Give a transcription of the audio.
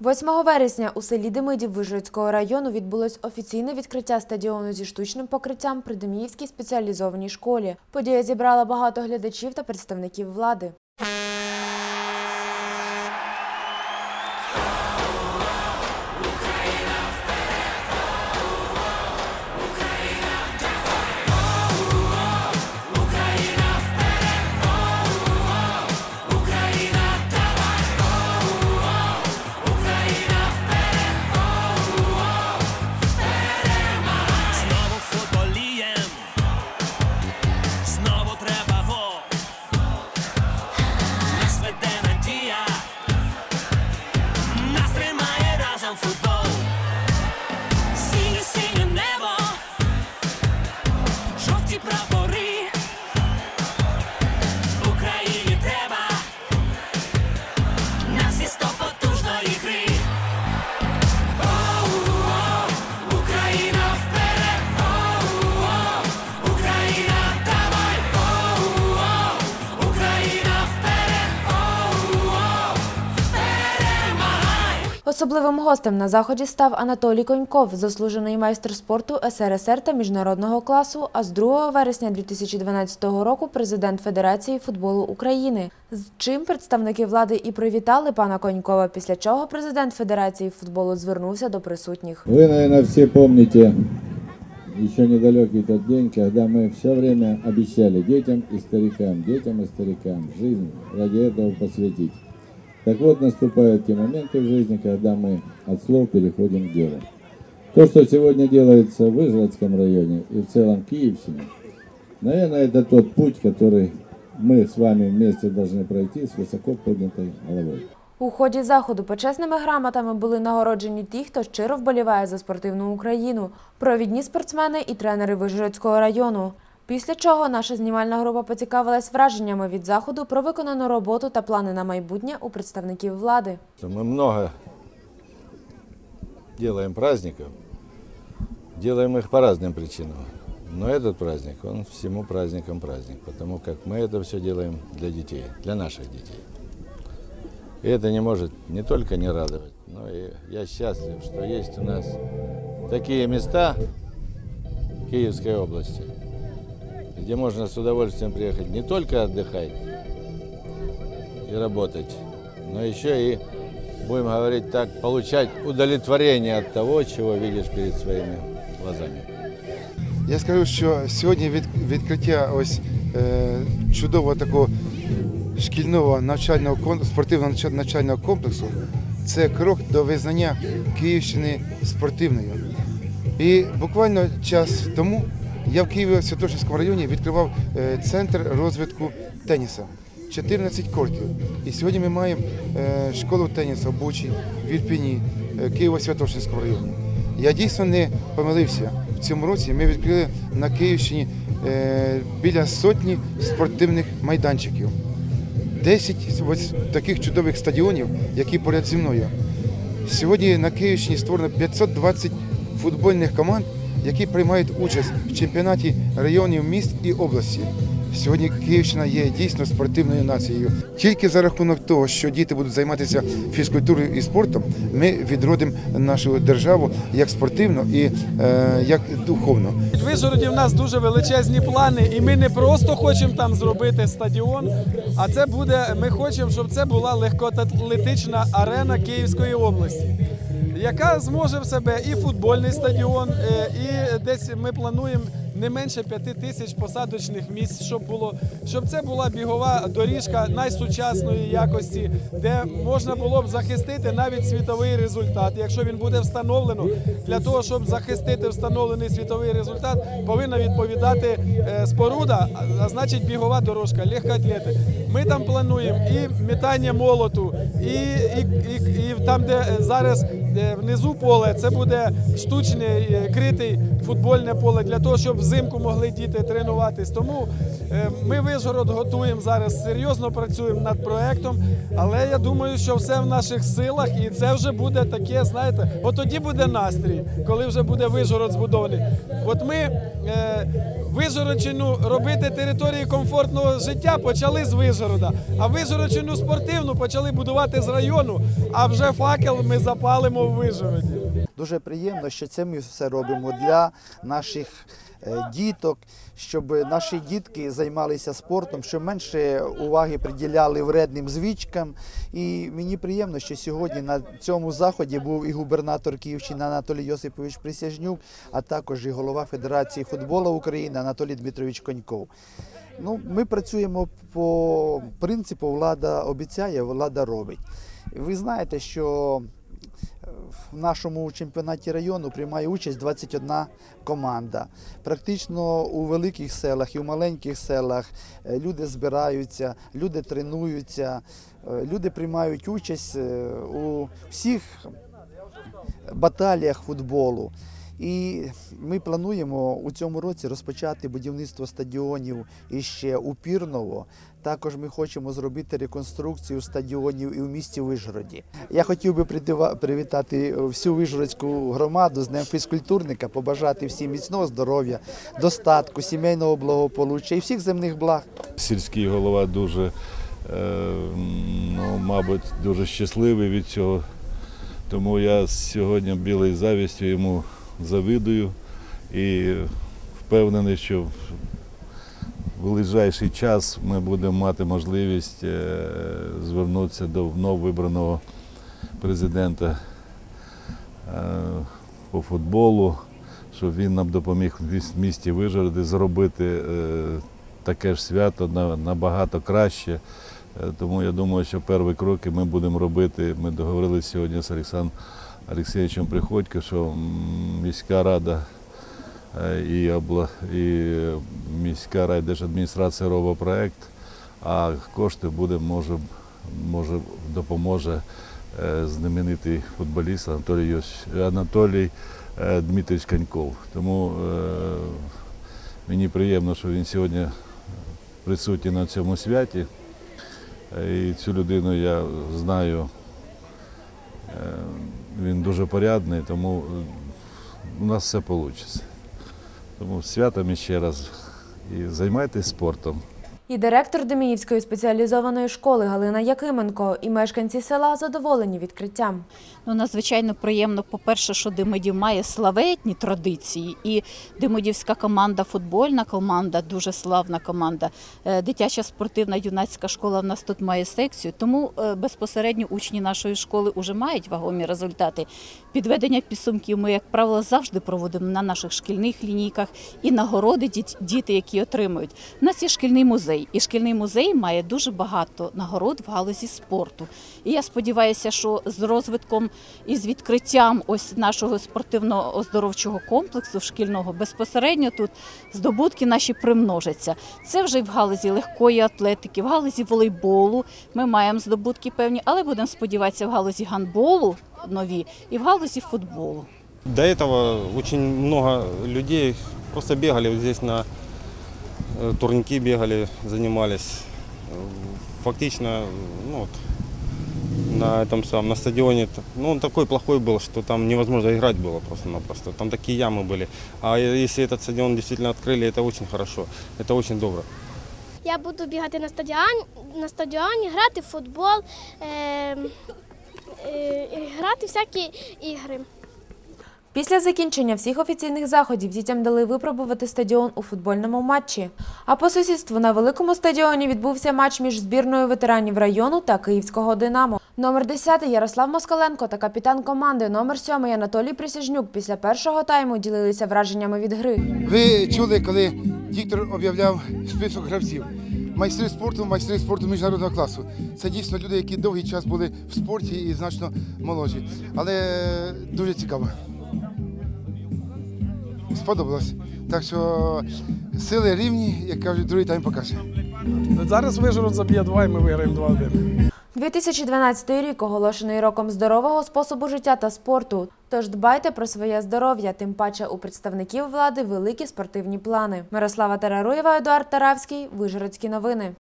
8 вересня у селі Демидів Вижгородського району відбулось офіційне відкриття стадіону зі штучним покриттям при Деміївській спеціалізованій школі. Подія зібрала багато глядачів та представників влади. Особливим гостем на заході став Анатолій Коньков, заслужений майстер спорту СРСР та міжнародного класу, а з 2 вересня 2012 року президент Федерації футболу України. З чим представники влади і привітали пана Конькова, після чого президент Федерації футболу звернувся до присутніх. Вы, наверное, все помните еще недалекий тот день, когда мы все время обещали детям и старикам, детям и старикам жизнь ради этого посвятить. Так вот, наступают те моменты в жизни, когда мы от слов переходим к делу. То, что сегодня делается в Выжгородском районе и в целом Киевщине, наверное, это тот путь, который мы с вами вместе должны пройти с высоко поднятой головой. У ході заходу почесними грамотами були нагороджені ті, хто щиро вболіває за спортивну Україну, провідні спортсмени і тренери Вижгородського району. Після чого наша знімальна група поцікавилась враженнями від заходу про виконану роботу та плани на майбутнє у представників влади. что мы много делаем праздников, делаем их по разным причинам. Но этот праздник, он всему праздником праздник, потому как мы это все делаем для детей, для наших детей. И это не может не только не радовать, но и я счастлив, что есть у нас такие места в Киевской области, где можно с удовольствием приехать не только отдыхать и работать, но еще и, будем говорить так, получать удовлетворение от того, чего видишь перед своими глазами. Я скажу, що сьогодні від, відкриття ось е, чудового такого шкільного навчального спортивного навчального комплексу це крок до визнання Київщини спортивною. І буквально час тому я в Києві в Святошинському районі відкривав е, центр розвитку теніса. 14 кортів. І сьогодні ми маємо е, школу тенісу в Бучі, в Ірпіні, е, Києво-Святошинському районі. Я дійсно не помилився. В цьому році ми відкрили на Київщині біля сотні спортивних майданчиків. 10 ось таких чудових стадіонів, які поряд зі мною. Сьогодні на Київщині створено 520 футбольних команд, які приймають участь в чемпіонаті районів міст і області. Сьогодні Київщина є дійсно спортивною нацією. Тільки за рахунок того, що діти будуть займатися фізкультурою і спортом, ми відродимо нашу державу як спортивно і е, як духовно. В Вишгороді в нас дуже величезні плани, і ми не просто хочемо там зробити стадіон, а це буде. Ми хочемо, щоб це була легкоатлетична арена Київської області, яка зможе в себе і футбольний стадіон, е, і десь ми плануємо. Не менше п'яти тисяч посадочних місць, щоб було, щоб це була бігова доріжка найсучасної якості, де можна було б захистити навіть світовий результат. Якщо він буде встановлено, для того, щоб захистити встановлений світовий результат, повинна відповідати е, споруда, а- значить бігова дорожка, легкоатлети. Ми там плануємо і метання молоту, і, і, і, і там, де зараз внизу поле, це буде штучне е, критий футбольне поле для того, щоб взимку могли діти тренуватись. Тому е, ми Вишгород готуємо зараз, серйозно працюємо над проектом, але я думаю, що все в наших силах, і це вже буде таке, знаєте, от тоді буде настрій, коли вже буде Вишгород збудований. От ми Вижгородщину робити території комфортного життя почали з Вижгорода, а визорочену спортивну почали будувати з району, а вже факел ми запалимо в Вижгороді. Дуже приємно, що це ми все робимо для наших е, діток, щоб наші дітки займалися спортом, щоб менше уваги приділяли вредним звичкам. І мені приємно, що сьогодні на цьому заході був і губернатор Київщини Анатолій Йосипович Присяжнюк, а також і голова Федерації футболу України Анатолій Дмитрович Коньков. Ну, ми працюємо по принципу влада обіцяє, влада робить. Ви знаєте, що в нашому чемпіонаті району приймає участь 21 команда. Практично у великих селах і у маленьких селах е, люди збираються, люди тренуються, е, люди приймають участь е, у всіх баталіях футболу. І ми плануємо у цьому році розпочати будівництво стадіонів іще у Пірново. Також ми хочемо зробити реконструкцію стадіонів і в місті Вишгороді. Я хотів би привітати всю вишгородську громаду з Днем фізкультурника, побажати всім міцного здоров'я, достатку, сімейного благополуччя і всіх земних благ. сільський голова дуже, е, ну, мабуть, дуже щасливий від цього. Тому я сьогодні білою завістю йому завидую і впевнений, що в ближайший час ми будемо мати можливість е, звернутися до нововибраного президента е, по футболу, щоб він нам допоміг в місті Вижгороди зробити е, таке ж свято набагато краще. Тому я думаю, що перші кроки ми будемо робити. Ми договорилися сьогодні з Олександром Олексійовичем Приходько, що міська рада і, обла... і міська райдержадміністрація робить проєкт, а кошти буде, може, може допоможе е, знаменитий футболіст Анатолій, Йос... Анатолій е, Дмитрович Коньков. Тому мені приємно, що він сьогодні присутній на цьому святі. І цю людину я знаю. Він дуже порядний, тому е, у нас все вийде. Тому з святом ще раз і займайтесь спортом. І директор Деміївської спеціалізованої школи Галина Якименко, і мешканці села задоволені відкриттям. Ну, надзвичайно приємно, по-перше, що Димидів має славетні традиції, і Димидівська команда, футбольна команда, дуже славна команда. Е, Дитяча спортивна юнацька школа в нас тут має секцію, тому е, безпосередньо учні нашої школи вже мають вагомі результати. Підведення підсумків ми, як правило, завжди проводимо на наших шкільних лінійках і нагороди діти, які отримують. У нас є шкільний музей, і шкільний музей має дуже багато нагород в галузі спорту. І я сподіваюся, що з розвитком і з відкриттям ось нашого спортивно-оздоровчого комплексу шкільного безпосередньо тут здобутки наші примножаться. Це вже в галузі легкої атлетики, в галузі волейболу. Ми маємо здобутки певні, але будемо сподіватися в галузі гандболу нові і в галузі футболу. До этого очень много людей просто бегали здесь на турники бегали, занимались. Э, Фактично, ну вот, на этом самом, на стадионе, т- ну он такой плохой был, что там невозможно играть было просто-напросто. Там такие ямы были. А если этот стадион действительно открыли, это очень хорошо, это очень добро. Я буду бігати на стадіоні, на стадіоні грати в футбол, е, е, грати всякі ігри. Після закінчення всіх офіційних заходів дітям дали випробувати стадіон у футбольному матчі. А по сусідству на великому стадіоні відбувся матч між збірною ветеранів району та київського Динамо. Номер 10 Ярослав Москаленко та капітан команди номер 7 Анатолій Присяжнюк після першого тайму ділилися враженнями від гри. Ви чули, коли диктор об'являв список гравців. Майстри спорту, майстри спорту міжнародного класу. Це дійсно люди, які довгий час були в спорті і значно молоді. Але дуже цікаво. Сподобалось. Так що сили рівні, як кажуть, другий тайм покаже. Зараз Вижгород заб'є два і ми виграємо 2-1. 2012 рік оголошений роком здорового способу життя та спорту. Тож дбайте про своє здоров'я, тим паче у представників влади великі спортивні плани. Мирослава Тараруєва, Едуард Таравський, Вижгородські новини.